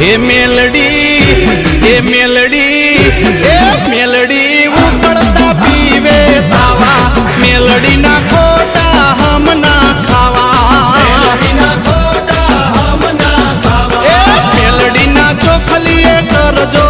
હે મેલડી હે મેલડી હે મેલડી ઉકળતા પીવે તાવા. મેલડી ના ખોટા હમ ના ખાવા. મેલડી ના ચોખલીએ કરજો.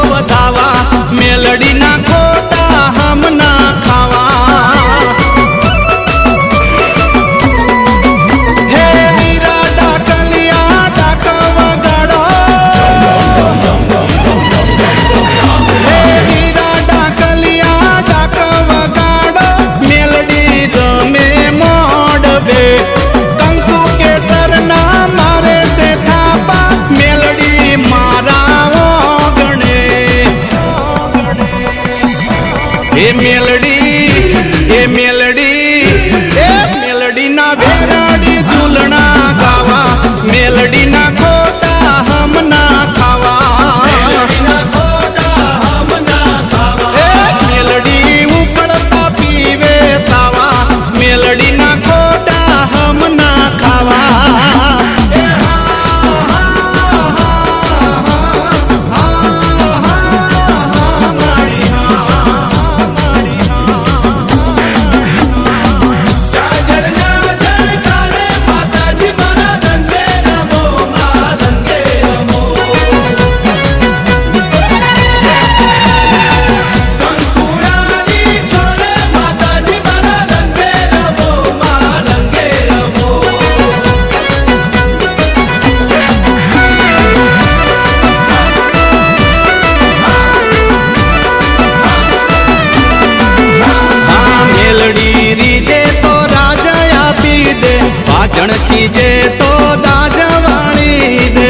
જણખી જે તો દાજવાણી દે.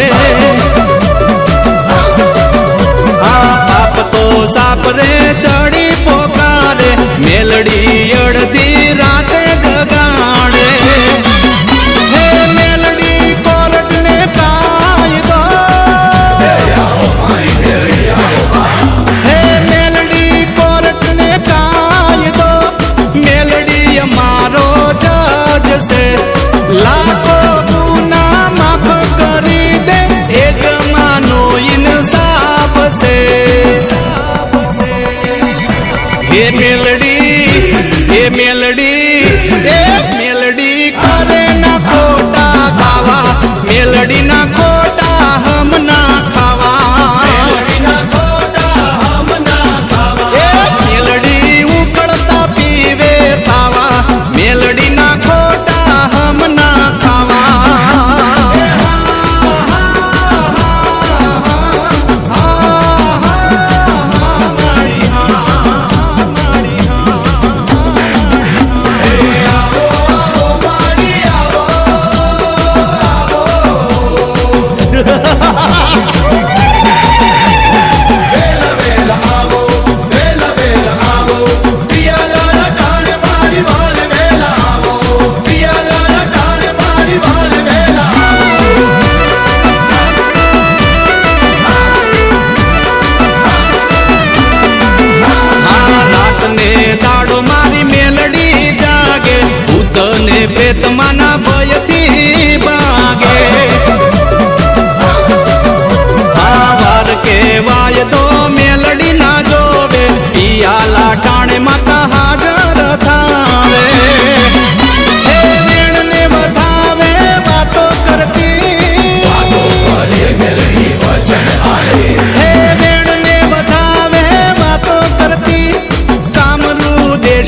હા પાપ તો સાપ રે ચડી પોકારે મેલડી புயலடி 哈哈哈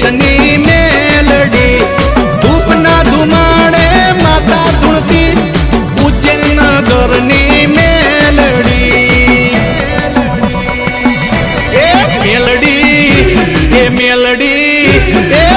કૃષ્ણની મેલડી ધૂપના ધુમાડે માતા ધૂણતી ઉજ્જૈન નગરની મેલડી. એ મેલડી એ મેલડી એ